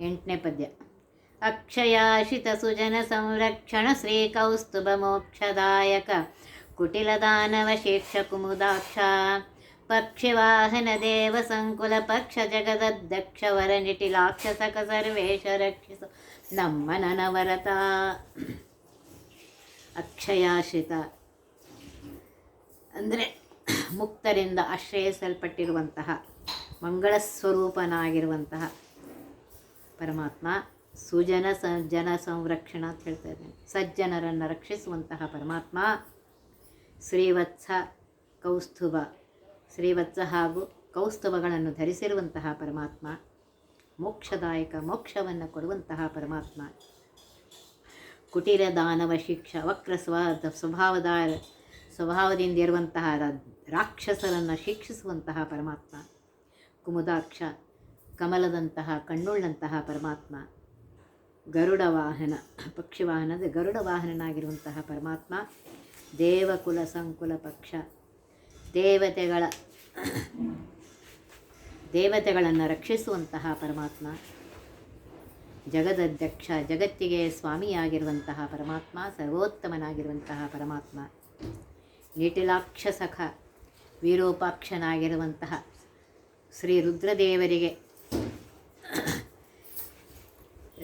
ಎಂಟನೇ ಪದ್ಯ. ಅಕ್ಷಯಾಶಿತ ಸುಜನ ಸಂರಕ್ಷಣ ಶ್ರೀ ಕೌಸ್ತುಭ ಮೋಕ್ಷದಾಯಕ ಕುಟಿಲ ದಾನವ ಶೇಕ್ಷ ಕುಮುದಾಕ್ಷ. ಪಕ್ಷಿವಾಹನ ದೇವ ಸಂಕುಲ ಪಕ್ಷ ಜಗದಧ್ಯಕ್ಷ ವರ ನಿಟಿಲಾಕ್ಷಸಕ ಸರ್ವೇಶ ರಕ್ಷಿಸು ನಮ್ಮ ನನವರತ ಅಕ್ಷಯಾಶ್ರಿತ ಅಂದರೆ ಮುಕ್ತರಿಂದ ಆಶ್ರಯಿಸಲ್ಪಟ್ಟಿರುವಂತಹ ಮಂಗಳ ಸ್ವರೂಪನಾಗಿರುವಂತಹ ಪರಮಾತ್ಮ ಸುಜನ ಸ ಜನ ಸಂರಕ್ಷಣ ಅಂತ ಹೇಳ್ತಾ ಇದ್ದೇನೆ. ಸಜ್ಜನರನ್ನು ರಕ್ಷಿಸುವಂತಹ ಪರಮಾತ್ಮ ಶ್ರೀವತ್ಸ ಕೌಸ್ತುಭ, ಶ್ರೀವತ್ಸ ಹಾಗೂ ಕೌಸ್ತುಭಗಳನ್ನು ಧರಿಸಿರುವಂತಹ ಪರಮಾತ್ಮ, ಮೋಕ್ಷದಾಯಕ ಮೋಕ್ಷವನ್ನು ಕೊಡುವಂತಹ ಪರಮಾತ್ಮ. ಕುಟೀರ ದಾನವ ಶಿಕ್ಷ, ವಕ್ರ ಸ್ವ ಸ್ವಭಾವದ ಸ್ವಭಾವದಿಂದ ಇರುವಂತಹ ರಾಕ್ಷಸರನ್ನು ಶಿಕ್ಷಿಸುವಂತಹ ಪರಮಾತ್ಮ. ಕುಮುದಾಕ್ಷ ಕಮಲದಂತಹ, ಕಣ್ಣುಳ್ಳಂತಹ ಪರಮಾತ್ಮ, ಗರುಡ ವಾಹನ, ಪಕ್ಷಿ ವಾಹನದ ಗರುಡ ವಾಹನನಾಗಿರುವಂತಹ ಪರಮಾತ್ಮ ದೇವಕುಲ ಸಂಕುಲ ಪಕ್ಷ, ದೇವತೆಗಳ, ದೇವತೆಗಳನ್ನು ರಕ್ಷಿಸುವಂತಹ ಪರಮಾತ್ಮ, ಜಗದಧ್ಯಕ್ಷ, ಜಗತ್ತಿಗೆ ಸ್ವಾಮಿಯಾಗಿರುವಂತಹ ಪರಮಾತ್ಮ, ಸರ್ವೋತ್ತಮನಾಗಿರುವಂತಹ ಪರಮಾತ್ಮ, ನಿಟಿಲಾಕ್ಷಸಖ, ವಿರೂಪಾಕ್ಷನಾಗಿರುವಂತಹ ಶ್ರೀ ರುದ್ರದೇವರಿಗೆ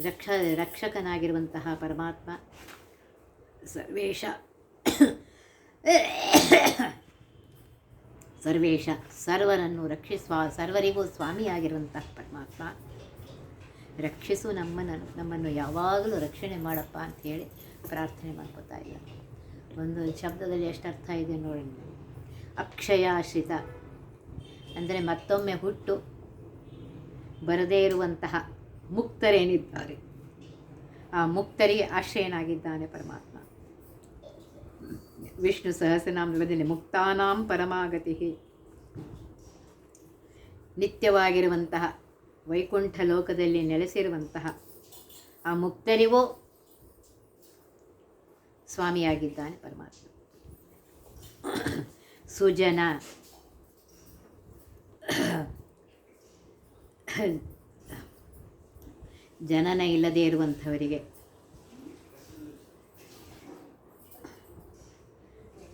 ರಕ್ಷ ರಕ್ಷಕನಾಗಿರುವಂತಹ ಪರಮಾತ್ಮ ಸರ್ವೇಶ ಸರ್ವೇಶ ಸರ್ವರನ್ನು ರಕ್ಷಿಸುವ ಸರ್ವರಿಗೂ ಸ್ವಾಮಿಯಾಗಿರುವಂತಹ ಪರಮಾತ್ಮ. ರಕ್ಷಿಸು ನಮ್ಮನ್ನು ನಮ್ಮನ್ನು ಯಾವಾಗಲೂ ರಕ್ಷಣೆ ಮಾಡಪ್ಪ ಅಂಥೇಳಿ ಪ್ರಾರ್ಥನೆ ಮಾಡ್ಕೋತಾ ಇಲ್ಲ ಒಂದು ಶಬ್ದದಲ್ಲಿ ಎಷ್ಟು ಅರ್ಥ ಇದೆ ನೋಡಿ. ಅಕ್ಷಯಾಶ್ರಿತ ಅಂದರೆ ಮತ್ತೊಮ್ಮೆ ಹುಟ್ಟು ಬರದೇ ಇರುವಂತಹ ಮುಕ್ತರೇನಿದ್ದಾರೆ. ಆ ಮುಕ್ತರಿಗೆ ಆಶ್ರಯನಾಗಿದ್ದಾನೆ ಪರಮಾತ್ಮ. ವಿಷ್ಣು ಸಹಸ್ರನಾಮದಲ್ಲಿ ಮುಕ್ತಾನಾಂ ಪರಮಾಗತಿ ನಿತ್ಯವಾಗಿರುವಂತಹ ವೈಕುಂಠ ಲೋಕದಲ್ಲಿ ನೆಲೆಸಿರುವಂತಹ ಆ ಮುಕ್ತರಿಗೂ ಸ್ವಾಮಿಯಾಗಿದ್ದಾನೆ ಪರಮಾತ್ಮ. ಸುಜನ ಜನನ ಇಲ್ಲದೇ ಇರುವಂಥವರಿಗೆ.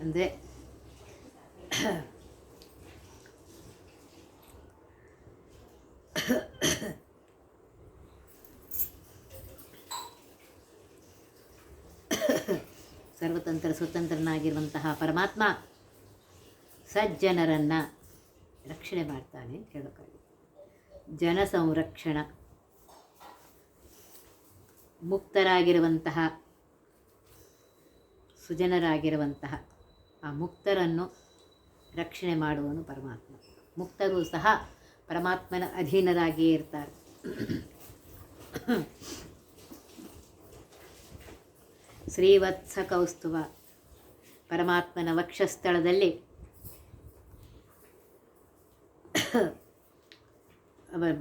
ಅಂದರೆ ಸರ್ವತಂತ್ರ ಸ್ವತಂತ್ರನಾಗಿರುವಂತಹ ಪರಮಾತ್ಮ ಸಜ್ಜನರನ್ನು ರಕ್ಷಣೆ ಮಾಡ್ತಾನೆ ಅಂತ ಹೇಳೋಕ್ಕಾಗಿ ಜನ ಸಂರಕ್ಷಣ. ಮುಕ್ತರಾಗಿರುವಂತಹ, ಸುಜನರಾಗಿರುವಂತಹ ಆ ಮುಕ್ತರನ್ನು ರಕ್ಷಣೆ ಮಾಡುವನು ಪರಮಾತ್ಮ. ಮುಕ್ತರು ಸಹ ಪರಮಾತ್ಮನ ಅಧೀನರಾಗಿಯೇ ಇರ್ತಾರೆ. ಶ್ರೀವತ್ಸ ಕೌಸ್ತುವ ಪರಮಾತ್ಮನ ವಕ್ಷಸ್ಥಳದಲ್ಲಿ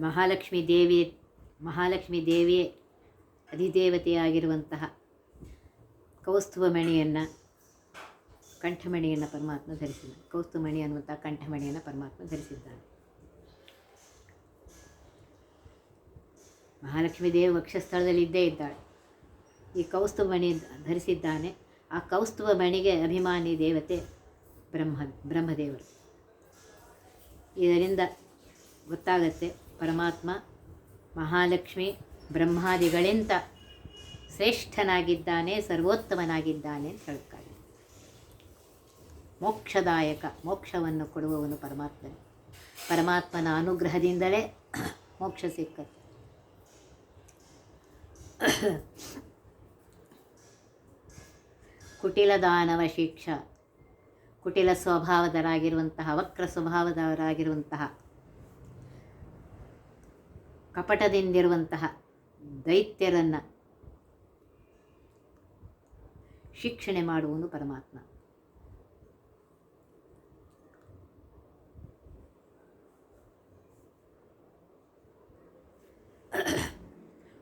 ಮಹಾಲಕ್ಷ್ಮೀ ದೇವಿ ಮಹಾಲಕ್ಷ್ಮೀ ದೇವಿಯೇ ಅಧಿದೇವತೆಯಾಗಿರುವಂತಹ ಕೌಸ್ತುಭ ಮಣಿಯನ್ನು ಕಂಠಮಣಿಯನ್ನು ಪರಮಾತ್ಮ ಧರಿಸಿದ ಕೌಸ್ತುಮಣಿ ಅನ್ನುವಂಥ ಕಂಠಮಣಿಯನ್ನು ಪರಮಾತ್ಮ ಧರಿಸಿದ್ದಾನೆ. ಮಹಾಲಕ್ಷ್ಮೀ ದೇವಿ ವಕ್ಷಸ್ಥಳದಲ್ಲಿ ಇದ್ದೇ ಇದ್ದಾಳೆ. ಈ ಕೌಸ್ತುಭ ಮಣಿ ಧರಿಸಿದ್ದಾನೆ. ಆ ಕೌಸ್ತುಭ ಮಣಿಗೆ ಅಭಿಮಾನಿ ದೇವತೆ ಬ್ರಹ್ಮ, ಬ್ರಹ್ಮದೇವರು. ಇದರಿಂದ ಗೊತ್ತಾಗತ್ತೆ ಪರಮಾತ್ಮ ಮಹಾಲಕ್ಷ್ಮಿ ಬ್ರಹ್ಮಾದಿಗಳಿಂದ ಶ್ರೇಷ್ಠನಾಗಿದ್ದಾನೆ, ಸರ್ವೋತ್ತಮನಾಗಿದ್ದಾನೆ ಅಂತ ಹೇಳ್ತಾರೆ ಮೋಕ್ಷದಾಯಕ, ಮೋಕ್ಷವನ್ನು ಕೊಡುವವನು ಪರಮಾತ್ಮನೇ. ಪರಮಾತ್ಮನ ಅನುಗ್ರಹದಿಂದಲೇ ಮೋಕ್ಷ ಸಿಕ್ಕತ್ತೆ ಕುಟಿಲ ದಾನವ ಶಿಕ್ಷ, ಕುಟಿಲ ಸ್ವಭಾವದರಾಗಿರುವಂತಹ, ವಕ್ರ ಸ್ವಭಾವದವರಾಗಿರುವಂತಹ, ಕಪಟದಿಂದಿರುವಂತಹ ದೈತ್ಯರನ್ನು ಶಿಕ್ಷಣೆ ಮಾಡುವನು ಪರಮಾತ್ಮ.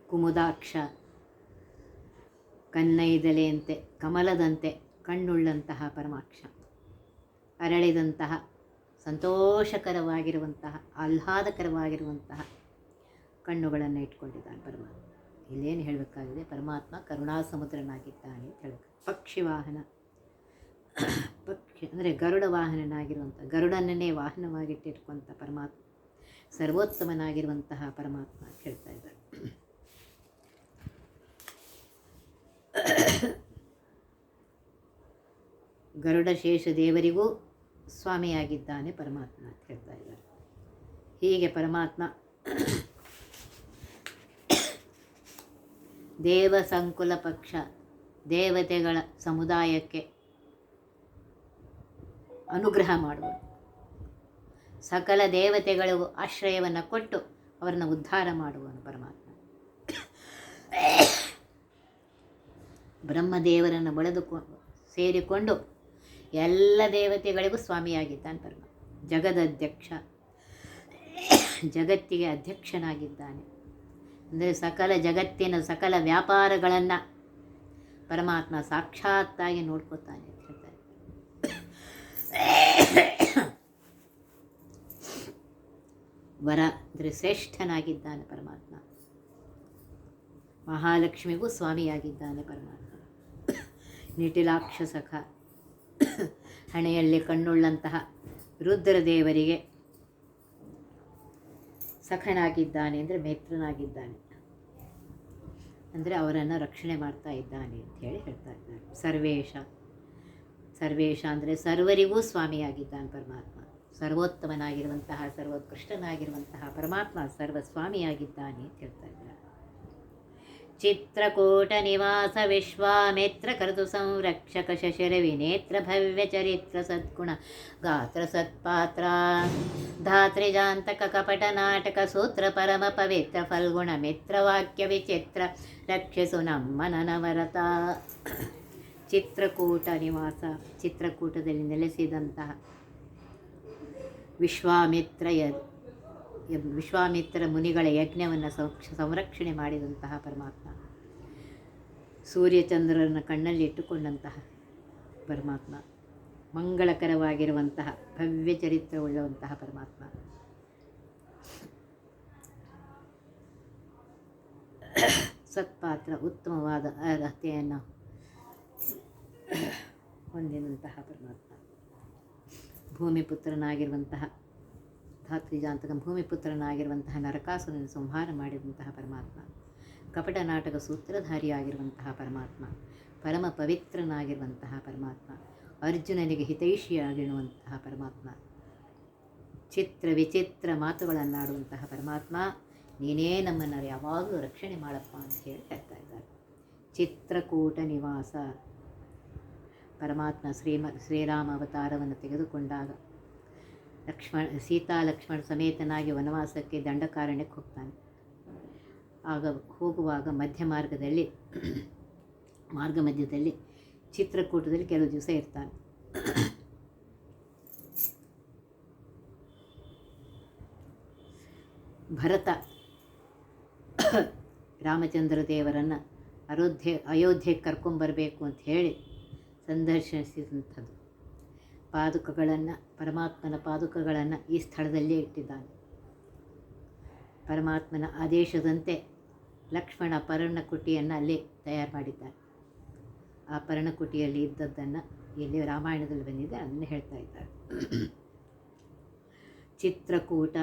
ಕುಮುದಾಕ್ಷ ಕನ್ನೈದಲೆಯಂತೆ ಕಮಲದಂತೆ ಕಣ್ಣುಳ್ಳಂತಹ ಪರಮಾಕ್ಷ ಅರಳಿದಂತಹ ಸಂತೋಷಕರವಾಗಿರುವಂತಹ ಆಹ್ಲಾದಕರವಾಗಿರುವಂತಹ ಕಣ್ಣುಗಳನ್ನು ಇಟ್ಕೊಂಡಿದ್ದಾನೆ ಪರಮಾತ್ಮ. ಇಲ್ಲೇನು ಹೇಳಬೇಕಾಗಿದೆ? ಪರಮಾತ್ಮ ಕರುಣಾ ಸಮುದ್ರನಾಗಿದ್ದಾನೆ ಅಂತ ಹೇಳಬೇಕು. ಪಕ್ಷಿ ವಾಹನ ಪಕ್ಷಿ ಅಂದರೆ ಗರುಡ ವಾಹನನಾಗಿರುವಂಥ, ಗರುಡನನ್ನೇ ವಾಹನವಾಗಿಟ್ಟಿಟ್ಕೊಂಥ ಪರಮಾತ್ಮ. ಸರ್ವೋತ್ತಮನಾಗಿರುವಂತಹ ಪರಮಾತ್ಮ ಹೇಳ್ತಾ ಇದ್ದಾರೆ. ಗರುಡ ಶೇಷ ದೇವರಿಗೂ ಸ್ವಾಮಿಯಾಗಿದ್ದಾನೆ ಪರಮಾತ್ಮ ಅಂತ ಹೇಳ್ತಾ ಇದ್ದಾರೆ. ಹೀಗೆ ಪರಮಾತ್ಮ ದೇವ ಸಂಕುಲ ಪಕ್ಷ ದೇವತೆಗಳ ಸಮುದಾಯಕ್ಕೆ ಅನುಗ್ರಹ ಮಾಡುವ ಸಕಲ ದೇವತೆಗಳಿಗೂ ಆಶ್ರಯವನ್ನು ಕೊಟ್ಟು ಅವರನ್ನು ಉದ್ಧಾರ ಮಾಡುವನು ಪರಮಾತ್ಮ. ಬ್ರಹ್ಮದೇವರನ್ನು ಬಳೆದುಕೊಂಡು, ಸೇರಿಕೊಂಡು ಎಲ್ಲ ದೇವತೆಗಳಿಗೂ ಸ್ವಾಮಿಯಾಗಿದ್ದಾನೆ ಪರಮಾತ್ಮ. ಜಗದಧ್ಯಕ್ಷ, ಜಗತ್ತಿಗೆ ಅಧ್ಯಕ್ಷನಾಗಿದ್ದಾನೆ. ಅಂದರೆ ಸಕಲ ಜಗತ್ತಿನ ಸಕಲ ವ್ಯಾಪಾರಗಳನ್ನು ಪರಮಾತ್ಮ ಸಾಕ್ಷಾತ್ತಾಗಿ ನೋಡ್ಕೋತಾನೆ ಅಂತ ಹೇಳ್ತಾರೆ. ವರ ಅಂದರೆ ಶ್ರೇಷ್ಠನಾಗಿದ್ದಾನೆ ಪರಮಾತ್ಮ. ಮಹಾಲಕ್ಷ್ಮಿಗೂ ಸ್ವಾಮಿಯಾಗಿದ್ದಾನೆ ಪರಮಾತ್ಮ. ನಿಟಿಲಾಕ್ಷ ಸಖ ಹಣೆಯಲ್ಲಿ ಕಣ್ಣುಳ್ಳಂತಹ ರುದ್ರದೇವರಿಗೆ ಸಖನಾಗಿದ್ದಾನೆ ಅಂದರೆ ಮಿತ್ರನಾಗಿದ್ದಾನೆ. ಅಂದರೆ ಅವರನ್ನು ರಕ್ಷಣೆ ಮಾಡ್ತಾ ಇದ್ದಾನೆ ಅಂತ ಹೇಳಿ ಹೇಳ್ತಾ ಇದ್ದಾರೆ. ಸರ್ವೇಶ. ಸರ್ವೇಶ ಅಂದರೆ ಸರ್ವರಿಗೂ ಸ್ವಾಮಿಯಾಗಿದ್ದಾನೆ ಪರಮಾತ್ಮ. ಸರ್ವೋತ್ತಮನಾಗಿರುವಂತಹ, ಸರ್ವೋತ್ಕೃಷ್ಟನಾಗಿರುವಂತಹ ಪರಮಾತ್ಮ ಸರ್ವಸ್ವಾಮಿಯಾಗಿದ್ದಾನೆ ಅಂತ ಹೇಳ್ತಾ ಇದ್ದಾರೆ. ಚಿತ್ರಕೂಟ ನಿವಾಸ ವಿಶ್ವಾಮಿತ್ರ ಕರ್ತು ಸಂರಕ್ಷಕ ಶಶಿರ ವಿನೇತ್ರ ಭವ್ಯ ಚರಿತ್ರ ಸದ್ಗುಣ ಗಾತ್ರ ಸತ್ಪಾತ್ರ ಧಾತ್ರಿಜಾಂತಕ ಕಪಟ ನಾಟಕ ಸೂತ್ರ ಪರಮ ಪವಿತ್ರ ಫಲ್ಗುಣ ಮಿತ್ರ ವಾಕ್ಯ ವಿಚಿತ್ರ ರಕ್ಷಿಸು ನಮ್ಮ ನನವರತ ಚಿತ್ರಕೂಟ ನಿವಾಸ ಚಿತ್ರಕೂಟದಲ್ಲಿ ನೆಲೆಸಿದಂತಹ ವಿಶ್ವಾಮಿತ್ರ ಯ ಯ- ವಿಶ್ವಾಮಿತ್ರ ಮುನಿಗಳ ಯಜ್ಞವನ್ನು ಸಂರಕ್ಷಣೆ ಮಾಡಿದಂತಹ ಪರಮಾತ್ಮ. ಸೂರ್ಯಚಂದ್ರರನ್ನು ಕಣ್ಣಲ್ಲಿ ಇಟ್ಟುಕೊಂಡಂತಹ ಪರಮಾತ್ಮ, ಮಂಗಳಕರವಾಗಿರುವಂತಹ ಭವ್ಯ ಚರಿತ್ರವುಳ್ಳವಂತಹ ಪರಮಾತ್ಮ. ಸತ್ಪಾತ್ರ ಉತ್ತಮವಾದ ಅರ್ಹತೆಯನ್ನು ಹೊಂದಿದಂತಹ ಪರಮಾತ್ಮ. ಭೂಮಿಪುತ್ರನಾಗಿರುವಂತಹ ಧಾತ್ರಿಜಾಂತಕ ಭೂಮಿಪುತ್ರನಾಗಿರುವಂತಹ ನರಕಾಸುರನ ಸಂಹಾರ ಮಾಡಿದಂತಹ ಪರಮಾತ್ಮ. ಕಪಟ ನಾಟಕ ಸೂತ್ರಧಾರಿಯಾಗಿರುವಂತಹ ಪರಮಾತ್ಮ, ಪರಮ ಪವಿತ್ರನಾಗಿರುವಂತಹ ಪರಮಾತ್ಮ, ಅರ್ಜುನನಿಗೆ ಹಿತೈಷಿಯಾಗಿರುವಂತಹ ಪರಮಾತ್ಮ, ಚಿತ್ರ ವಿಚಿತ್ರ ಮಾತುಗಳನ್ನಾಡುವಂತಹ ಪರಮಾತ್ಮ, ನೀನೇ ನಮ್ಮನ್ನು ಯಾವಾಗಲೂ ರಕ್ಷಣೆ ಮಾಡಪ್ಪ ಅಂತ ಹೇಳಿ ಹೇಳ್ತಾ ಇದ್ದಾರೆ. ಚಿತ್ರಕೂಟ ನಿವಾಸ. ಪರಮಾತ್ಮ ಶ್ರೀಮ, ಶ್ರೀರಾಮ ಅವತಾರವನ್ನು ತೆಗೆದುಕೊಂಡಾಗ ಲಕ್ಷ್ಮಣ, ಸೀತಾ ಲಕ್ಷ್ಮಣ ಸಮೇತನಾಗಿ ವನವಾಸಕ್ಕೆ ದಂಡಕಾರಣ್ಯಕ್ಕೆ ಹೋಗ್ತಾನೆ. ಆಗ ಹೋಗುವಾಗ ಮಧ್ಯ ಮಾರ್ಗದಲ್ಲಿ ಮಾರ್ಗ ಮಧ್ಯದಲ್ಲಿ, ಚಿತ್ರಕೂಟದಲ್ಲಿ ಕೆಲವು ದಿವಸ ಇರ್ತಾನೆ. ಭರತ ರಾಮಚಂದ್ರ ದೇವರನ್ನು ಅಯೋಧ್ಯೆ ಅಯೋಧ್ಯೆಗೆ ಕರ್ಕೊಂಬರಬೇಕು ಅಂತ ಹೇಳಿ ಸಂದರ್ಶಿಸಿದಂಥದ್ದು. ಪಾದುಕಗಳನ್ನು, ಪರಮಾತ್ಮನ ಪಾದುಕಗಳನ್ನು ಈ ಸ್ಥಳದಲ್ಲೇ ಇಟ್ಟಿದ್ದಾನೆ. ಪರಮಾತ್ಮನ ಆದೇಶದಂತೆ ಲಕ್ಷ್ಮಣ ಪರ್ಣಕುಟಿಯನ್ನು ಅಲ್ಲಿ ತಯಾರು ಮಾಡಿದ್ದಾರೆ. ಆ ಪರ್ಣಕುಟಿಯಲ್ಲಿ ಇದ್ದದ್ದನ್ನು ಇಲ್ಲಿ ರಾಮಾಯಣದಲ್ಲಿ ಬಂದಿದೆ ಅದನ್ನು ಹೇಳ್ತಾ ಇದ್ದಾರೆ. ಚಿತ್ರಕೂಟ.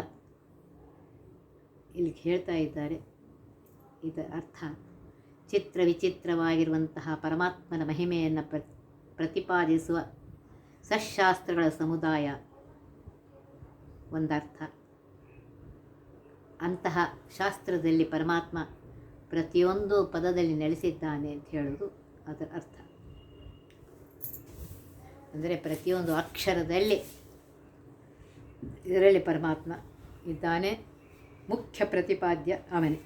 ಇಲ್ಲಿ ಹೇಳ್ತಾ ಇದ್ದಾರೆ. ಇದರ ಅರ್ಥ, ಚಿತ್ರ ವಿಚಿತ್ರವಾಗಿರುವಂತಹ ಪರಮಾತ್ಮನ ಮಹಿಮೆಯನ್ನು ಪ್ರ, ಪ್ರತಿಪಾದಿಸುವ ಸಶಾಸ್ತ್ರಗಳ ಸಮುದಾಯ ಒಂದರ್ಥ. ಅಂತಹ ಶಾಸ್ತ್ರದಲ್ಲಿ ಪರಮಾತ್ಮ ಪ್ರತಿಯೊಂದು ಪದದಲ್ಲಿ ನೆಲೆಸಿದ್ದಾನೆ ಅಂತ ಹೇಳೋದು ಅದರ ಅರ್ಥ. ಅಂದರೆ ಪ್ರತಿಯೊಂದು ಅಕ್ಷರದಲ್ಲಿ ಇದರಲ್ಲಿ ಪರಮಾತ್ಮ ಇದ್ದಾನೆ, ಮುಖ್ಯ ಪ್ರತಿಪಾದ್ಯ ಅವನೇ.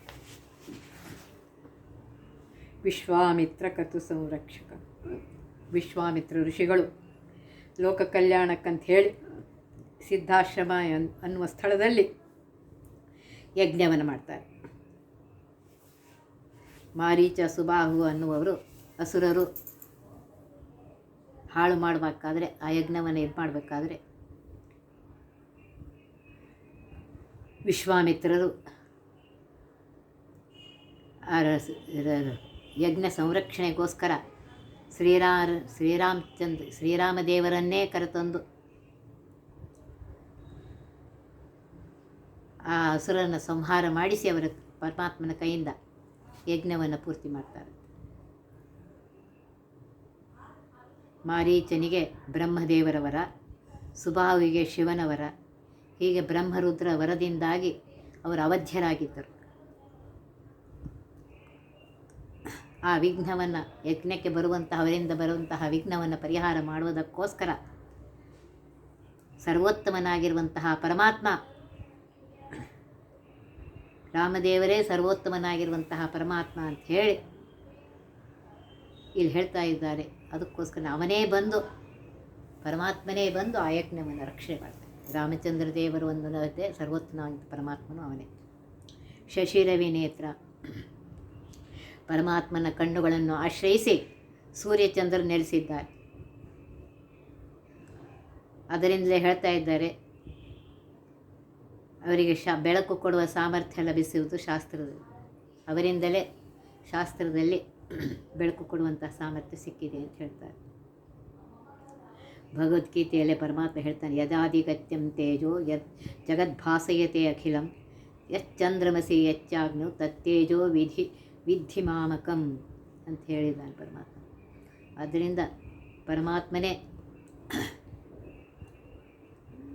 ವಿಶ್ವಾಮಿತ್ರ ಕತು ಸಂರಕ್ಷಕ. ವಿಶ್ವಾಮಿತ್ರ ಋಷಿಗಳು ಲೋಕ ಕಲ್ಯಾಣಕ್ಕಂತ ಹೇಳಿ ಸಿದ್ಧಾಶ್ರಮ ಅನ್ನುವ ಸ್ಥಳದಲ್ಲಿ ಯಜ್ಞವನ್ನು ಮಾಡ್ತಾರೆ. ಮಾರೀಚ ಸುಬಾಹು ಅನ್ನುವರು ಅಸುರರು. ಹಾಳು ಮಾಡಬೇಕಾದ್ರೆ ಆ ಯಜ್ಞವನ್ನು ಇದು ಮಾಡಬೇಕಾದ್ರೆ ವಿಶ್ವಾಮಿತ್ರರು ಯಜ್ಞ ಸಂರಕ್ಷಣೆಗೋಸ್ಕರ ಶ್ರೀರಾಮ ಶ್ರೀರಾಮಚಂದ್ರ, ಶ್ರೀರಾಮದೇವರನ್ನೇ ಕರೆತಂದು ಆ ಹಸುರನ್ನು ಸಂಹಾರ ಮಾಡಿಸಿ ಅವರ ಪರಮಾತ್ಮನ ಕೈಯಿಂದ ಯಜ್ಞವನ್ನು ಪೂರ್ತಿ ಮಾಡ್ತಾರೆ. ಮಾರೀಚನಿಗೆ ಬ್ರಹ್ಮದೇವರ ವರ ಸುಬಾಹುವಿಗೆ ಶಿವನ ವರ ಹೀಗೆ ಬ್ರಹ್ಮರುದ್ರ ವರದಿಂದಾಗಿ ಅವರು ಅವಧ್ಯರಾಗಿದ್ದರು. ಆ ವಿಘ್ನವನ್ನು, ಯಜ್ಞಕ್ಕೆ ಬರುವಂತಹ ಅವರಿಂದ ಬರುವಂತಹ ವಿಘ್ನವನ್ನು ಪರಿಹಾರ ಮಾಡುವುದಕ್ಕೋಸ್ಕರ ಸರ್ವೋತ್ತಮನಾಗಿರುವಂತಹ ಪರಮಾತ್ಮ ರಾಮದೇವರೇ ಸರ್ವೋತ್ತಮನಾಗಿರುವಂತಹ ಪರಮಾತ್ಮ ಅಂತ ಹೇಳಿ ಇಲ್ಲಿ ಹೇಳ್ತಾ ಇದ್ದಾರೆ. ಅದಕ್ಕೋಸ್ಕರ ಅವನೇ ಬಂದು, ಪರಮಾತ್ಮನೇ ಬಂದು ಆ ಯಜ್ಞವನ್ನು ರಕ್ಷಣೆ ಮಾಡ್ತಾನೆ. ರಾಮಚಂದ್ರ ದೇವರು ಒಂದು ನವತೆ ಸರ್ವೋತ್ತಮ ಪರಮಾತ್ಮನು ಅವನೇ. ಶಶಿರವಿ ನೇತ್ರ ಪರಮಾತ್ಮನ ಕಣ್ಣುಗಳನ್ನು ಆಶ್ರಯಿಸಿ ಸೂರ್ಯಚಂದ್ರ ನೆಲೆಸಿದ್ದಾರೆ. ಅದರಿಂದಲೇ ಹೇಳ್ತಾ ಇದ್ದಾರೆ ಅವರಿಗೆ ಶಾ, ಬೆಳಕು ಕೊಡುವ ಸಾಮರ್ಥ್ಯ ಲಭಿಸುವುದು ಶಾಸ್ತ್ರದಲ್ಲಿ. ಅವರಿಂದಲೇ ಶಾಸ್ತ್ರದಲ್ಲಿ ಬೆಳಕು ಕೊಡುವಂಥ ಸಾಮರ್ಥ್ಯ ಸಿಕ್ಕಿದೆ ಅಂತ ಹೇಳ್ತಾರೆ. ಭಗವದ್ಗೀತೆಯಲ್ಲೇ ಪರಮಾತ್ಮ ಹೇಳ್ತಾನೆ, ಯದಾಧಿಗತ್ಯಂ ತೇಜೋ ಯತ್ ಜಗದ್ಭಾಸಯತೆ ಅಖಿಲಂ ಯಶ್ಚಂದ್ರಮಸಿ ಯಚ್ಚಾಗ್ನು ತತ್ತೇಜೋ ವಿಧಿ ವಿಧಿ ಮಾಮಕಂ ಅಂತ ಹೇಳಿದ್ದಾನೆ ಪರಮಾತ್ಮ. ಆದ್ದರಿಂದ ಪರಮಾತ್ಮನೇ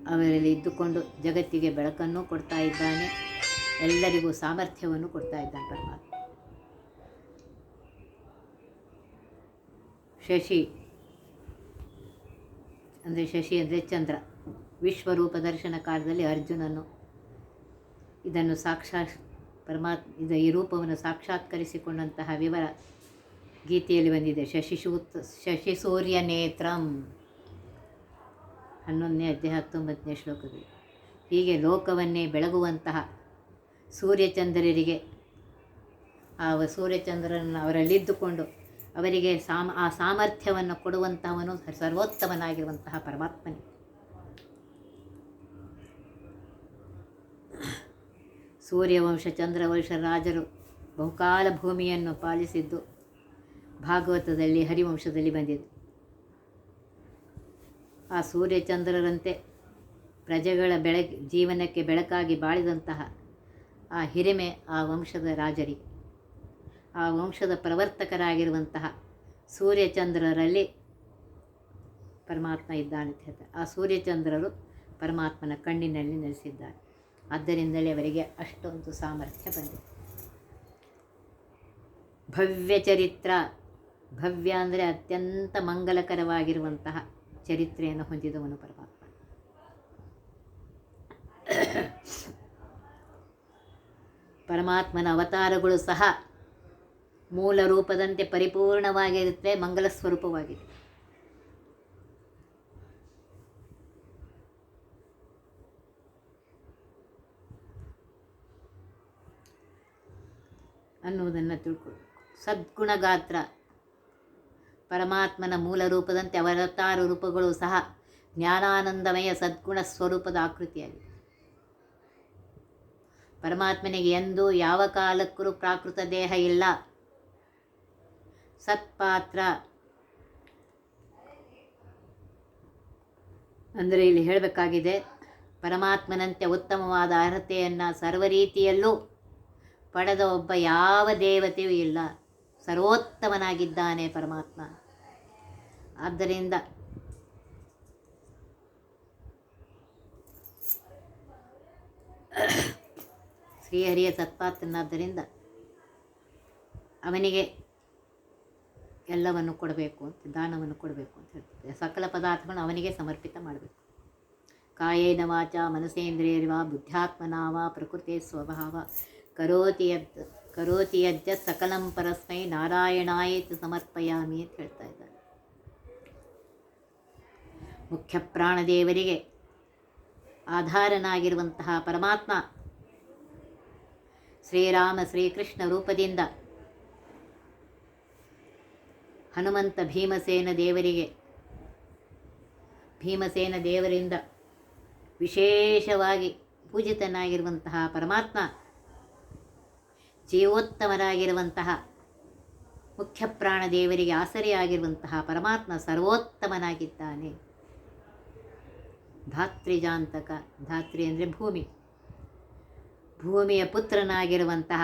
ಅವರಲ್ಲಿ ಇದ್ದುಕೊಂಡು ಜಗತ್ತಿಗೆ ಬೆಳಕನ್ನು ಕೊಡ್ತಾ ಇದ್ದಾನೆ. ಎಲ್ಲರಿಗೂ ಸಾಮರ್ಥ್ಯವನ್ನು ಕೊಡ್ತಾ ಇದ್ದಾನೆ ಪರಮಾತ್ಮ. ಶಶಿ ಅಂದರೆ ಶಶಿ ಅಂದರೆ ಚಂದ್ರ. ವಿಶ್ವರೂಪ ದರ್ಶನ ಕಾಲದಲ್ಲಿ ಅರ್ಜುನನು ಇದನ್ನು ಸಾಕ್ಷಾತ್ ಪರಮಾತ್ಮ ಇದ ಈ ರೂಪವನ್ನು ಸಾಕ್ಷಾತ್ಕರಿಸಿಕೊಂಡಂತಹ ವಿವರ ಗೀತೆಯಲ್ಲಿ ಬಂದಿದೆ. ಶಶಿಶೂತ್ ಶಶಿ ಸೂರ್ಯ ನೇತ್ರಂ. ಹನ್ನೊಂದನೇ ಅಧ್ಯಾಯ ಹತ್ತೊಂಬತ್ತನೇ ಶ್ಲೋಕದಲ್ಲಿ. ಹೀಗೆ ಲೋಕವನ್ನೇ ಬೆಳಗುವಂತಹ ಸೂರ್ಯಚಂದ್ರರಿಗೆ, ಆ ಸೂರ್ಯಚಂದ್ರನ ಅವರಲ್ಲಿದ್ದುಕೊಂಡು ಅವರಿಗೆ ಸಾಮ, ಆ ಸಾಮರ್ಥ್ಯವನ್ನು ಕೊಡುವಂತಹವನು ಸರ್ವೋತ್ತಮನಾಗಿರುವಂತಹ ಪರಮಾತ್ಮನೇ. ಸೂರ್ಯವಂಶ, ಚಂದ್ರವಂಶ, ರಾಜರು ಬಹುಕಾಲ ಭೂಮಿಯನ್ನು ಪಾಲಿಸಿದ್ದು ಭಾಗವತದಲ್ಲಿ, ಹರಿವಂಶದಲ್ಲಿ ಬಂದಿದೆ ಆ ಸೂರ್ಯಚಂದ್ರರಂತೆ ಪ್ರಜೆಗಳ ಬೆಳ ಜೀವನಕ್ಕೆ ಬೆಳಕಾಗಿ ಬಾಳಿದಂತಹ ಆ ಹಿರಿಮೆ ಆ ವಂಶದ ರಾಜರಿ. ಆ ವಂಶದ ಪ್ರವರ್ತಕರಾಗಿರುವಂತಹ ಸೂರ್ಯಚಂದ್ರರಲ್ಲಿ ಪರಮಾತ್ಮ ಇದ್ದಾನೆ ಅಂತ ಹೇಳ್ತಾರೆ. ಆ ಸೂರ್ಯಚಂದ್ರರು ಪರಮಾತ್ಮನ ಕಣ್ಣಿನಲ್ಲಿ ನೆಲೆಸಿದ್ದಾರೆ. ಆದ್ದರಿಂದಲೇ ಅವರಿಗೆ ಅಷ್ಟೊಂದು ಸಾಮರ್ಥ್ಯ ಬಂದಿದೆ. ಭವ್ಯ ಚರಿತ್ರ, ಭವ್ಯ ಅಂದರೆ ಅತ್ಯಂತ ಮಂಗಲಕರವಾಗಿರುವಂತಹ ಚರಿತ್ರೆಯನ್ನು ಹೊಂದಿದವನು ಪರಮಾತ್ಮ. ಪರಮಾತ್ಮನ ಅವತಾರಗಳು ಸಹ ಮೂಲ ರೂಪದಂತೆ ಪರಿಪೂರ್ಣವಾಗಿರುತ್ತೆ ಮಂಗಲ ಸ್ವರೂಪವಾಗಿದೆ. ಅನ್ನುವುದನ್ನು ತಿಳ್ಕೊಳ್ಬೇಕು ಸದ್ಗುಣಗಾತ್ರ ಪರಮಾತ್ಮನ ಮೂಲ ರೂಪದಂತೆ ಅವತಾರ ರೂಪಗಳು ಸಹ ಜ್ಞಾನಾನಂದಮಯ ಸದ್ಗುಣ ಸ್ವರೂಪದ ಆಕೃತಿಯಾಗಿದೆ. ಪರಮಾತ್ಮನಿಗೆ ಎಂದೂ ಯಾವ ಕಾಲಕ್ಕೂ ಪ್ರಾಕೃತ ದೇಹ ಇಲ್ಲ. ಸತ್ಪಾತ್ರ ಅಂದರೆ ಇಲ್ಲಿ ಹೇಳಬೇಕಾಗಿದೆ, ಪರಮಾತ್ಮನಂತೆ ಉತ್ತಮವಾದ ಅರ್ಹತೆಯನ್ನು ಸರ್ವ ರೀತಿಯಲ್ಲೂ ಪಡೆದ ಒಬ್ಬ ಯಾವ ದೇವತೆಯೂ ಇಲ್ಲ. ಸರ್ವೋತ್ತಮನಾಗಿದ್ದಾನೆ ಪರಮಾತ್ಮ. ಆದ್ದರಿಂದ ಶ್ರೀಹರಿಯ ಸತ್ಪಾತ್ರನಾದ್ದರಿಂದ ಅವನಿಗೆ ಎಲ್ಲವನ್ನು ಕೊಡಬೇಕು ಅಂತ, ದಾನವನ್ನು ಕೊಡಬೇಕು ಅಂತ ಹೇಳ್ತಾರೆ ಸಕಲ ಪದಾರ್ಥಗಳನ್ನು ಅವನಿಗೆ ಸಮರ್ಪಿತ ಮಾಡಬೇಕು. ಕಾಯೇನ ವಾಚ ಮನಸೇಂದ್ರಿಯರ್ವಾ ವಾ ಪ್ರಕೃತಿ ಸ್ವಭಾವ. ಕರೋತಿ ಯದ್, ಕರೋತಿ ಯಜ್ಜ ಸಕಲಂ ಪರಸ್ಮೈ ನಾರಾಯಣಾಯಿತು ಸಮರ್ಪಯಾಮಿ ಅಂತ ಹೇಳ್ತಾ ಇದ್ದಾರೆ. ಮುಖ್ಯ ಪ್ರಾಣದೇವರಿಗೆ ಆಧಾರನಾಗಿರುವಂತಹ ಪರಮಾತ್ಮ ಶ್ರೀರಾಮ ಶ್ರೀಕೃಷ್ಣ ರೂಪದಿಂದ ಹನುಮಂತ ಭೀಮಸೇನ ದೇವರಿಗೆ, ಭೀಮಸೇನ ದೇವರಿಂದ ವಿಶೇಷವಾಗಿ ಪೂಜಿತನಾಗಿರುವಂತಹ ಪರಮಾತ್ಮ ಜೀವೋತ್ತಮರಾಗಿರುವಂತಹ ಮುಖ್ಯ ಪ್ರಾಣ ದೇವರಿಗೆ ಆಸರೆಯಾಗಿರುವಂತಹ ಪರಮಾತ್ಮ ಸರ್ವೋತ್ತಮನಾಗಿದ್ದಾನೆ. ಧಾತ್ರಿಜಾಂತಕ, ಧಾತ್ರಿ ಅಂದರೆ ಭೂಮಿ. ಭೂಮಿಯ ಪುತ್ರನಾಗಿರುವಂತಹ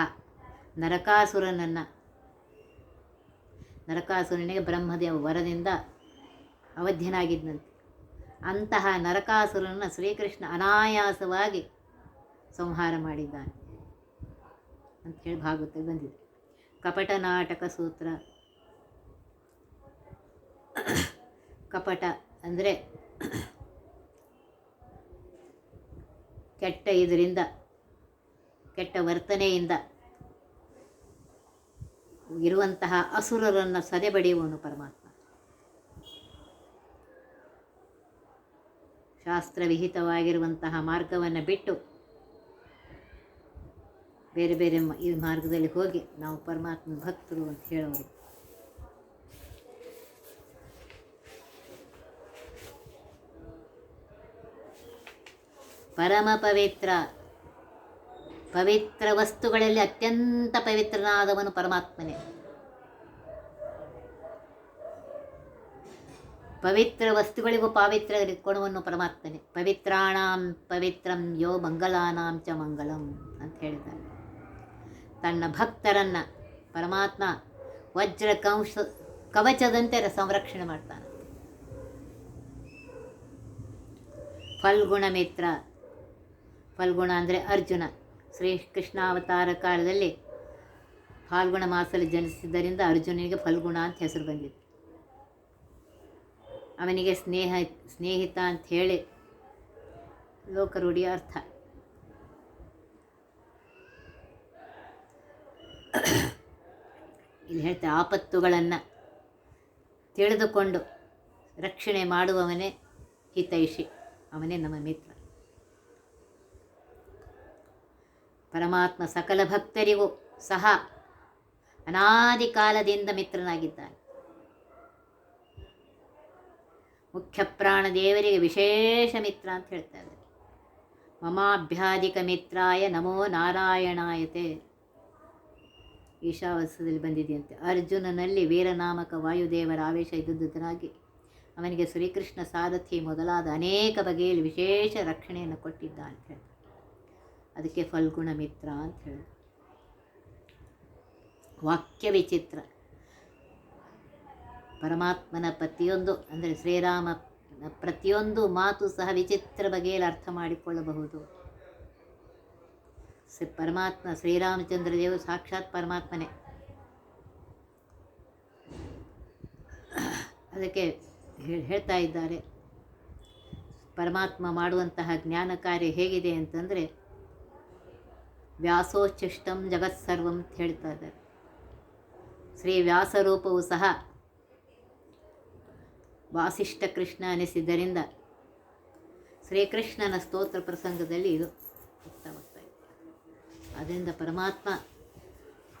ನರಕಾಸುರನನ್ನು, ನರಕಾಸುರನಿಗೆ ಬ್ರಹ್ಮದೇವ ವರದಿಂದ ಅವಧ್ಯನಾಗಿದ್ದಂತೆ ಅಂತಹ ನರಕಾಸುರನನ್ನು ಶ್ರೀಕೃಷ್ಣ ಅನಾಯಾಸವಾಗಿ ಸಂಹಾರ ಮಾಡಿದ್ದಾನೆ ಅಂತ ಹೇಳಿ ಭಾಗವತ ಬಂದಿದೆ. ಕಪಟ ನಾಟಕ ಸೂತ್ರ. ಕಪಟ ಅಂದರೆ ಕೆಟ್ಟ ಇದರಿಂದ, ಕೆಟ್ಟ ವರ್ತನೆಯಿಂದ ಇರುವಂತಹ ಅಸುರರನ್ನು ಸದೆಬಡಿಯುವನು ಪರಮಾತ್ಮ. ಶಾಸ್ತ್ರವಿಹಿತವಾಗಿರುವಂತಹ ಮಾರ್ಗವನ್ನು ಬಿಟ್ಟು ಬೇರೆ ಬೇರೆ ಈ ಮಾರ್ಗದಲ್ಲಿ ಹೋಗಿ ನಾವು ಪರಮಾತ್ಮ ಭಕ್ತರು ಅಂತ ಹೇಳೋರು. ಪರಮ ಪವಿತ್ರ. ಪವಿತ್ರ ವಸ್ತುಗಳಲ್ಲಿ ಅತ್ಯಂತ ಪವಿತ್ರನಾದವನು ಪರಮಾತ್ಮನೇ. ಪವಿತ್ರ ವಸ್ತುಗಳಿಗೂ ಪಾವಿತ್ರ ಕೊಡುವನು ಪರಮಾತ್ಮನೇ. ಪವಿತ್ರಾಣಾಂ ಪವಿತ್ರಂ ಯೋ ಮಂಗಲಾನಾಂ ಚ ಮಂಗಳಂ ಅಂತ ಹೇಳಿದ್ದಾರೆ. ತನ್ನ ಭಕ್ತರನ್ನ ಪರಮಾತ್ಮ ವಜ್ರ ಕಂಶ ಕವಚದಂತೆ ಸಂರಕ್ಷಣೆ ಮಾಡ್ತಾನೆ ಫಲ್ಗುಣ ಮಿತ್ರ ಫಲ್ಗುಣ ಅಂದರೆ ಅರ್ಜುನ. ಶ್ರೀ ಕೃಷ್ಣಾವತಾರ ಕಾಲದಲ್ಲಿ ಫಾಲ್ಗುಣ ಮಾಸದಲ್ಲಿ ಜನಿಸಿದ್ದರಿಂದ ಅರ್ಜುನನಿಗೆ ಫಲ್ಗುಣ ಅಂತ ಹೆಸರು ಬಂದಿದೆ. ಅವನಿಗೆ ಸ್ನೇಹ, ಸ್ನೇಹಿತ ಅಂತ ಹೇಳಿ ಲೋಕರೂಢಿಯ ಅರ್ಥ. ಇಲ್ಲಿ ಹೇಳ್ತಾರೆ ಆಪತ್ತುಗಳನ್ನು ತಿಳಿದುಕೊಂಡು ರಕ್ಷಣೆ ಮಾಡುವವನೇ ಹಿತೈಷಿ. ಅವನೇ ನಮ್ಮ ಮಿತ್ರ. ಪರಮಾತ್ಮ ಸಕಲ ಭಕ್ತರಿಗೂ ಸಹ ಅನಾದಿ ಕಾಲದಿಂದ ಮಿತ್ರನಾಗಿದ್ದಾನೆ. ಮುಖ್ಯ ಪ್ರಾಣ ದೇವರಿಗೆ ವಿಶೇಷ ಮಿತ್ರ ಅಂತ ಹೇಳ್ತಾರೆ ಮಮಾಭ್ಯಾಧಿಕ ಮಿತ್ರಾಯ ನಮೋ ನಾರಾಯಣಾಯತೆ. ಈಶಾವಾಸ್ಯದಲ್ಲಿ ಬಂದಿದೆಯಂತೆ. ಅರ್ಜುನನಲ್ಲಿ ವೀರನಾಮಕ ವಾಯುದೇವರ ಆವೇಶ ಇದ್ದುದನಾಗಿ ಅವನಿಗೆ ಶ್ರೀಕೃಷ್ಣ ಸಾರಥಿ ಮೊದಲಾದ ಅನೇಕ ಬಗೆಯಲ್ಲಿ ವಿಶೇಷ ರಕ್ಷಣೆಯನ್ನು ಕೊಟ್ಟಿದ್ದ ಅಂತ ಹೇಳಿ ಅದಕ್ಕೆ ಫಲ್ಗುಣ ಮಿತ್ರ ಅಂತ ಹೇಳಿ. ವಾಕ್ಯ ವಿಚಿತ್ರ. ಪರಮಾತ್ಮನ ಪ್ರತಿಯೊಂದು, ಅಂದರೆ ಶ್ರೀರಾಮ ಪ್ರತಿಯೊಂದು ಮಾತು ಸಹ ವಿಚಿತ್ರ ಬಗೆಯಲ್ಲಿ ಅರ್ಥ ಮಾಡಿಕೊಳ್ಳಬಹುದು. ಪರಮಾತ್ಮ, ಶ್ರೀರಾಮಚಂದ್ರ ದೇವರು ಸಾಕ್ಷಾತ್ ಪರಮಾತ್ಮನೇ. ಅದಕ್ಕೆ ಹೇಳ್- ಹೇಳ್ತಾ ಇದ್ದಾರೆ. ಪರಮಾತ್ಮ ಮಾಡುವಂತಹ ಜ್ಞಾನ ಕಾರ್ಯ ಹೇಗಿದೆ ಅಂತಂದರೆ ವ್ಯಾಸೋಚ್ಚಿಷ್ಟಂ ಜಗತ್ಸರ್ವ ಅಂತ ಹೇಳ್ತಾ ಇದ್ದಾರೆ ಶ್ರೀ ವ್ಯಾಸರೂಪವು ಸಹ ವಾಸಿಷ್ಠ ಕೃಷ್ಣ ಅನಿಸಿದ್ದರಿಂದ ಶ್ರೀಕೃಷ್ಣನ ಸ್ತೋತ್ರ ಪ್ರಸಂಗದಲ್ಲಿ ಇದು ವ್ಯಕ್ತವಾಗ್ತಾ ಇದೆ ಅದರಿಂದ ಪರಮಾತ್ಮ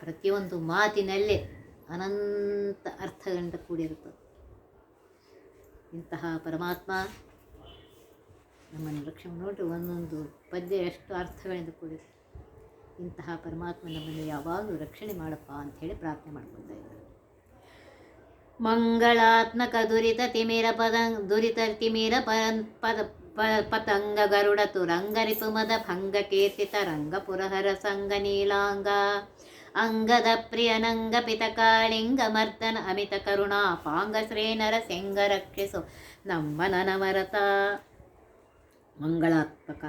ಪ್ರತಿಯೊಂದು ಮಾತಿನಲ್ಲಿ ಅನಂತ ಅರ್ಥಗಳಿಂದ ಕೂಡಿರುತ್ತದೆ. ಇಂತಹ ಪರಮಾತ್ಮ ನಮ್ಮನ್ನು ರಕ್ಷಣೆ ನೋಡಿ ಒಂದೊಂದು ಪದ್ಯ ಎಷ್ಟು ಅರ್ಥಗಳಿಂದ ಕೂಡಿದೆ. ಇಂತಹ ಪರಮಾತ್ಮ ನಮ್ಮನ್ನು ಯಾವಾಗಲೂ ರಕ್ಷಣೆ ಮಾಡಪ್ಪ ಅಂಥೇಳಿ ಪ್ರಾರ್ಥನೆ ಮಾಡ್ಕೊಳ್ತಾ ಇದ್ದಾರೆ ಮಂಗಳಾತ್ಮಕ ದುರಿತ ತಿಮಿರ ಪದ, ದುರಿತ ತಿಮಿರ ಪದ ಪತಂಗ ಗರುಡ ತುರಂಗ ರಿಪುಮದ ಭಂಗ ಕೀರ್ತಿತ ರಂಗ ಪುರಹರ ಸಂಗ ನೀಲಾಂಗ, ಅಂಗದ ಪ್ರಿಯನಂಗ ಪಿತ ಕಾಳಿಂಗ ಮರ್ದನ ಅಮಿತ ಕರುಣಾ, ಪಾಂಗ ಶ್ರೇನರ ಸೆಂಗ ರಕ್ಷಿಸು ನಮ್ಮ ನನವರತ ಮಂಗಳಾತ್ಮಕ,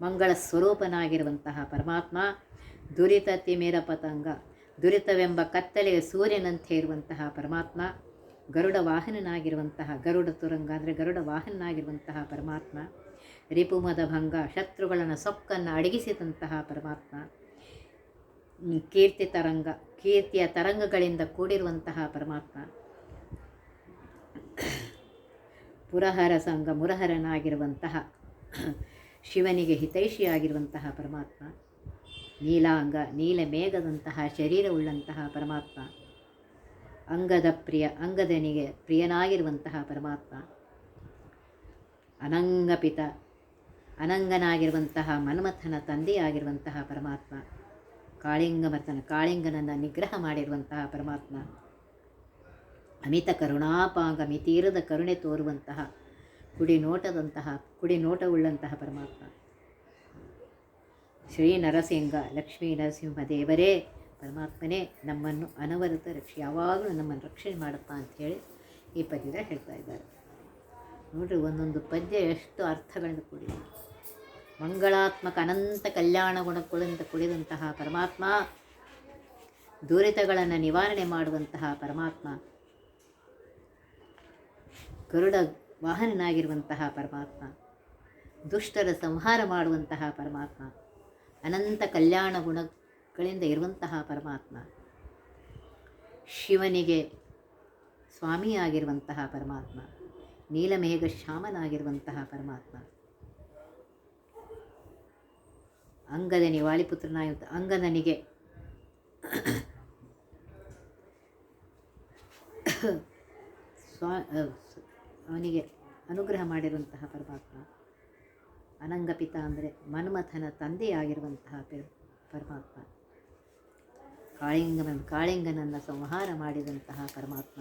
ಮಂಗಳ ಸ್ವರೂಪನಾಗಿರುವಂತಹ ಪರಮಾತ್ಮ ದುರಿತ ಮೇರ ಪತಂಗ. ದುರಿತವೆಂಬ ಕತ್ತಲೆಯ ಸೂರ್ಯನಂತೆ ಇರುವಂತಹ ಪರಮಾತ್ಮ, ಗರುಡ ವಾಹನನಾಗಿರುವಂತಹ ಗರುಡ ತುರಂಗ ಅಂದರೆ ಗರುಡ ವಾಹನನಾಗಿರುವಂತಹ ಪರಮಾತ್ಮ, ರಿಪುಮದ ಭಂಗ, ಶತ್ರುಗಳನ್ನು ಸೊಕ್ಕನ್ನು ಅಡಗಿಸಿದಂತಹ ಪರಮಾತ್ಮ, ಕೀರ್ತಿ ತರಂಗ, ಕೀರ್ತಿಯ ತರಂಗಗಳಿಂದ ಕೂಡಿರುವಂತಹ ಪರಮಾತ್ಮ. ಪುರಹರ ಸಂಘ ಮುರಹರನಾಗಿರುವಂತಹ ಶಿವನಿಗೆ ಹಿತೈಷಿಯಾಗಿರುವಂತಹ ಪರಮಾತ್ಮ. ನೀಲಾಂಗ ನೀಲ ಮೇಘದಂತಹ ಶರೀರವುಳ್ಳಂತಹ ಪರಮಾತ್ಮ. ಅಂಗದ ಪ್ರಿಯ, ಅಂಗದನಿಗೆ ಪ್ರಿಯನಾಗಿರುವಂತಹ ಪರಮಾತ್ಮ. ಅನಂಗಪಿತ, ಅನಂಗನಾಗಿರುವಂತಹ ಮನ್ಮಥನ ತಂದೆಯಾಗಿರುವಂತಹ ಪರಮಾತ್ಮ. ಕಾಳಿಂಗಮರ್ಥನ ಕಾಳಿಂಗನನ್ನು ನಿಗ್ರಹ ಮಾಡಿರುವಂತಹ ಪರಮಾತ್ಮ. ಅಮಿತ ಕರುಣಾಪಾಂಗ ಮಿತೀರದ ಕರುಣೆ ತೋರುವಂತಹ ಕುಡಿ ನೋಟದಂತಹ ಕುಡಿ ನೋಟವುಳ್ಳಂತಹ ಪರಮಾತ್ಮ. ಶ್ರೀ ನರಸಿಂಹ ಲಕ್ಷ್ಮೀ ನರಸಿಂಹ ದೇವರೇ ಪರಮಾತ್ಮನೇ ನಮ್ಮನ್ನು ಅನವರತ ರಕ್ಷೆ, ಯಾವಾಗಲೂ ನಮ್ಮನ್ನು ರಕ್ಷಣೆ ಮಾಡಪ್ಪ ಅಂಥೇಳಿ ಈ ಪದ್ಯದ ಹೇಳ್ತಾ ಇದ್ದಾರೆ. ನೋಡಿರಿ, ಒಂದೊಂದು ಪದ್ಯ ಎಷ್ಟು ಅರ್ಥಗಳನ್ನು ಕೂಡಿದೆ. ಮಂಗಳಾತ್ಮಕ ಅನಂತ ಕಲ್ಯಾಣ ಗುಣಗಳಿಂದ ಕುಡಿದಂತಹ ಪರಮಾತ್ಮ, ದುರಿತಗಳನ್ನು ನಿವಾರಣೆ ಮಾಡುವಂತಹ ಪರಮಾತ್ಮ, ಗರುಡ ವಾಹನನಾಗಿರುವಂತಹ ಪರಮಾತ್ಮ, ದುಷ್ಟರ ಸಂಹಾರ ಮಾಡುವಂತಹ ಪರಮಾತ್ಮ ಅನಂತ ಕಲ್ಯಾಣ ಗುಣಗಳಿಂದ ಇರುವಂತಹ ಪರಮಾತ್ಮ, ಶಿವನಿಗೆ ಸ್ವಾಮಿಯಾಗಿರುವಂತಹ ಪರಮಾತ್ಮ, ನೀಲಮೇಘ ಶ್ಯಾಮನಾಗಿರುವಂತಹ ಪರಮಾತ್ಮ ಅಂಗದನಿ ವಾಲಿಪುತ್ರನಾಗಿರುತ್ತ ಅಂಗದನಿಗೆ ಸ್ವಾ ಅವನಿಗೆ ಅನುಗ್ರಹ ಮಾಡಿರುವಂತಹ ಪರಮಾತ್ಮ. ಅನಂಗಪಿತ ಅಂದರೆ ಮನ್ಮಥನ ತಂದೆಯಾಗಿರುವಂತಹ ಪರಮಾತ್ಮ. ಕಾಳಿಂಗನ ಕಾಳಿಂಗನನ್ನು ಸಂಹಾರ ಮಾಡಿದಂತಹ ಪರಮಾತ್ಮ.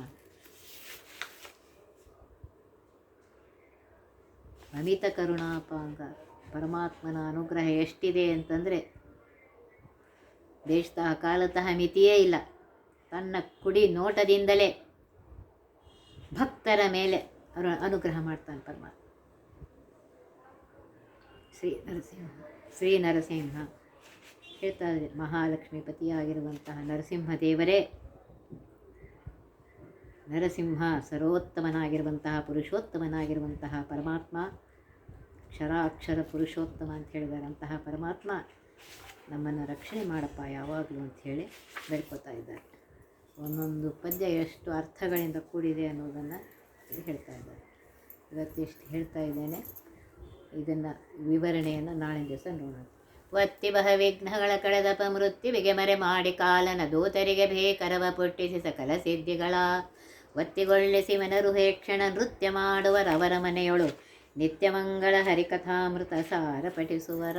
ಅಮಿತ ಕರುಣಾಪಾಂಗ, ಪರಮಾತ್ಮನ ಅನುಗ್ರಹ ಎಷ್ಟಿದೆ ಅಂತಂದರೆ ದೇಶತಃ ಕಾಲತಃ ಮಿತಿಯೇ ಇಲ್ಲ. ತನ್ನ ಕುಡಿ ನೋಟದಿಂದಲೇ ಭಕ್ತರ ಮೇಲೆ ಅನುಗ್ರಹ ಮಾಡ್ತಾನೆ ಪರಮಾತ್ಮ. ಶ್ರೀ ನರಸಿಂಹ ಶ್ರೀ ನರಸಿಂಹ ಹೇಳ್ತಾ ಇದ್ದಾರೆ ಮಹಾಲಕ್ಷ್ಮಿ ಪತಿಯಾಗಿರುವಂತಹ ನರಸಿಂಹ ದೇವರೇ ನರಸಿಂಹ ಸರ್ವೋತ್ತಮನಾಗಿರುವಂತಹ ಪುರುಷೋತ್ತಮನಾಗಿರುವಂತಹ ಪರಮಾತ್ಮ, ಕ್ಷರಾಕ್ಷರ ಪುರುಷೋತ್ತಮ ಅಂತ ಹೇಳಿದಾರಂತಹ ಪರಮಾತ್ಮ ನಮ್ಮನ್ನು ರಕ್ಷಣೆ ಮಾಡಪ್ಪ ಯಾವಾಗಲೂ ಅಂಥೇಳಿ ಬೆಳ್ಕೋತಾ ಇದ್ದಾರೆ. ಒಂದೊಂದು ಪದ್ಯ ಎಷ್ಟು ಅರ್ಥಗಳಿಂದ ಕೂಡಿದೆ ಅನ್ನೋದನ್ನು ಹೇಳ್ತಾ ಇದ್ದಾರೆ. ಇವತ್ತಿಷ್ಟು ಹೇಳ್ತಾ ಇದ್ದೇನೆ. ಇದನ್ನು ವಿವರಣೆಯನ್ನು ನಾಳೆ ದಿವಸ ನೋಡೋಣ. ವತ್ತಿ ಬಹ ವಿಘ್ನಗಳ ಕಳೆದಪ ಮೃತ್ಯುವಿಗೆ ಮರೆ ಮಾಡಿ ಕಾಲನ ದೂತರಿಗೆ ಭೇಕರವ ಪುಟ್ಟಿಸಿ ಸಕಲ ಸಿದ್ಧಿಗಳ. ಒತ್ತಿಗೊಳ್ಳಿಸಿ ಮನರು ಹೇಕ್ಷಣ ನೃತ್ಯ ಮಾಡುವರವರ ಮನೆಯೊಳು ನಿತ್ಯಮಂಗಳ ಹರಿಕಥಾಮೃತ ಸಾರ ಪಠಿಸುವರ.